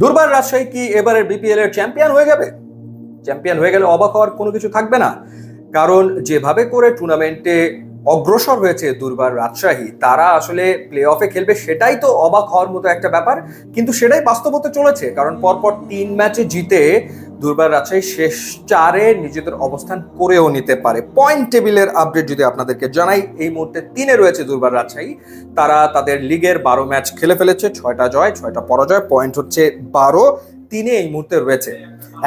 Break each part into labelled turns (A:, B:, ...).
A: দুর্বার রাজশাহী কি এবারের বিপিএল এর চ্যাম্পিয়ন হয়ে যাবে? চ্যাম্পিয়ন হয়ে গেলে অবাক হওয়ার কোনো কিছু থাকবে না। কারণ যেভাবে করে টুর্নামেন্টে অগ্রসর হয়েছে দুর্বার রাজশাহী, তারা আসলে প্লে অফে খেলবে সেটাই তো অবাক হওয়ার মতো একটা ব্যাপার। কিন্তু সেটাই বাস্তব হতে চলেছে। কারণ পরপর তিন ম্যাচে জিতে দুর্বার রাজশাহী শেষ চারে নিজেদের অবস্থান করেও নিতে পারে। পয়েন্ট টেবিলের আপডেট যদি আপনাদেরকে জানাই, এই মুহূর্তে তিনে রয়েছে দুর্বার রাজশাহী। তারা তাদের লিগের বারো ম্যাচ খেলে ফেলেছে, ছয়টা জয়, ছয়টা পরাজয় পয়েন্ট হচ্ছে বারো, তিনে এই মুহূর্তে রয়েছে।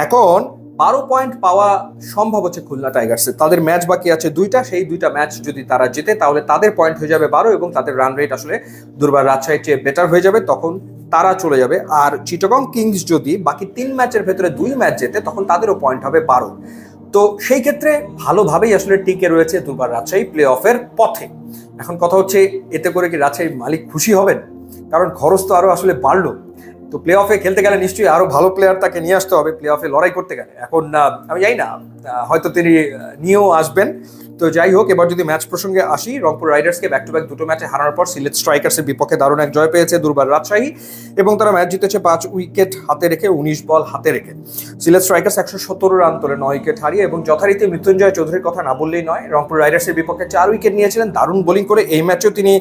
A: এখন বারো পয়েন্ট পাওয়া সম্ভব হচ্ছে খুলনা টাইগার্সের তাদের ম্যাচ বাকি আছে দুইটা, সেই দুইটা ম্যাচ যদি তারা জেতে, তাহলে তাদের পয়েন্ট হয়ে যাবে বারো এবং তাদের রান রেট আসলে দুর্বার রাজশাহীর চেয়ে বেটার হয়ে যাবে। তখন তারা চলে যাবে। আর চিটগং কিংস যদি বাকি তিন ম্যাচের ভেতরে দুই ম্যাচ জেতে, তখন তাদেরও পয়েন্ট হবে বারো। তো সেই ক্ষেত্রে ভালোভাবেই আসলে টিকে রয়েছে দুবার রাজশাহী প্লে অফের পথে। এখন কথা হচ্ছে, এতে করে কি রাজশাহীর মালিক খুশি হবেন? কারণ খরচ তো আরও আসলে বাড়লো। তো প্লে অফে খেলতে গেলে নিশ্চয়ই আরও ভালো প্লেয়ার তাকে নিয়ে আসতে হবে। প্লে অফে লড়াই করতে গেলে। এখন আমি জানি না হয়তো তিনি নিয়েও আসবেন। তো যাই হোক, এবার যদি ম্যাচ প্রসঙ্গে আসি, রংপুর রাইডার্সকে ব্যাক টু ব্যাক দুটো ম্যাচে হারানোর পর সিলেট স্ট্রাইকার্সের বিপক্ষে দারুণ এক জয় পেয়েছে দুর্বার রাজশাহী এবং তারা ম্যাচ জিতেছে পাঁচ উইকেট হাতে রেখে, উনিশ বল হাতে রেখে। সিলেট স্ট্রাইকার্স একশো সতেরো রান তোলে নয় উইকেট হারিয়ে এবং যথারীতি মৃত্যুঞ্জয় চৌধুরীর কথা না বললেই নয়, রংপুর রাইডার্সের বিপক্ষে চার উইকেট নিয়েছিলেন। দারুণ বোলিং করে এই ম্যাচেও তিনি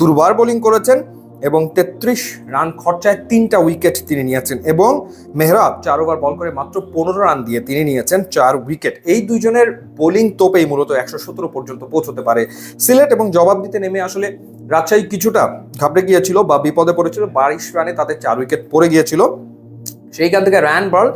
A: দুর্বার বোলিং করেছেন। এবং তেত্রিশ রান খরচায় তিনটা উইকেট তিনি নিয়েছেন এবং মেহরাব চার ওভার বল করে মাত্র পনেরো রান দিয়ে তিনি নিয়েছেন চার উইকেট। এই দুজনের বোলিং তোপেই মূলত একশো সতেরো পর্যন্ত পৌঁছতে পারে। সিলেট এবং জবাব দিতে নেমে আসলে রাজশাহী কিছুটা ঘাবড়ে গিয়েছিল বা বিপদে পড়েছিল। বাইশ রানে তাদের চার উইকেট পড়ে গিয়েছিল। সেইখান থেকে র্যান বল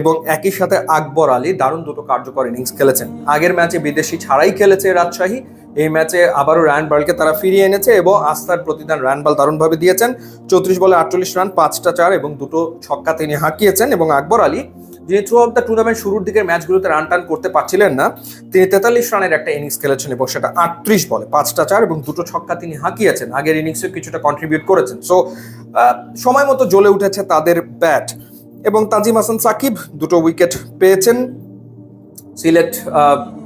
A: এবং একই সাথে আকবর আলী দারুণ দুটো কার্যকর ইনিংস খেলেছেন। আগের ম্যাচে বিদেশি ছাড়াই খেলেছে রাজশাহী। এই ম্যাচে আবারও র্যান বলকে তারা ফিরিয়ে এনেছে এবং আস্থার প্রতিদান র্যান বল দারুণভাবে দিয়েছেন। চৌত্রিশ বলে আটচল্লিশ রান, পাঁচটা চার এবং দুটো ছক্কা তিনি হাঁকিয়েছেন এবং আকবর আলী, যিনি থ্রু অফ দ্য টুর্নামেন্ট শুরুর দিকের ম্যাচগুলোতে রান টান করতে পারছিলেন না, তিনি তেতাল্লিশ রানের একটা ইনিংস খেলেছেন এবং সেটা আটত্রিশ বলে, পাঁচটা চার এবং দুটো ছক্কা তিনি হাঁকিয়েছেন। আগের ইনিংসে কিছুটা কন্ট্রিবিউট করেছেন। সো সময় মতো জ্বলে উঠেছে তাদের ব্যাট এবং তাজিম হাসান সাকিব দুটো উইকেট পেয়েছেন। সিলেট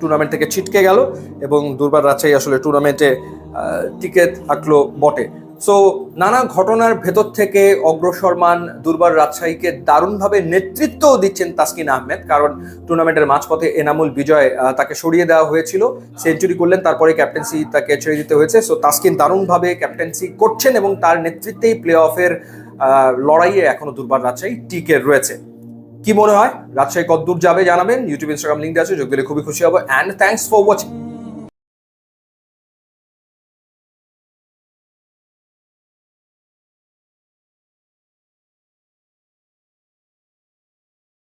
A: টুর্নামেন্ট থেকে ছিটকে গেল এবং দুর্বার রাজশাহী আসলে টুর্নামেন্টে টিকে থাকল বটে। সো নানা ঘটনার ভেতর থেকে অগ্রসরমান দুর্বার রাজশাহীকে দারুণভাবে নেতৃত্ব দিচ্ছেন তাসকিন আহমেদ, কারণ টুর্নামেন্টের মাঝপথে এনামুল বিজয় তাকে সরিয়ে দেওয়া হয়েছিল। সেঞ্চুরি করলেন তারপরে ক্যাপ্টেন্সি তাকে ছেড়ে দিতে হয়েছে। সো তাসকিন দারুণভাবে ক্যাপ্টেন্সি করছেন এবং তার নেতৃত্বেই প্লে অফের লড়াইয়ে এখনও দুর্বার রাজশাহী টিকে রয়েছে। কি মনে হয়? রাজশাহী কতদূর যাবে জানাবেন। ইউটিউব ইনস্টাগ্রাম লিঙ্ক আছে। যোগ দিলে খুবই খুশি হব। And thanks for watching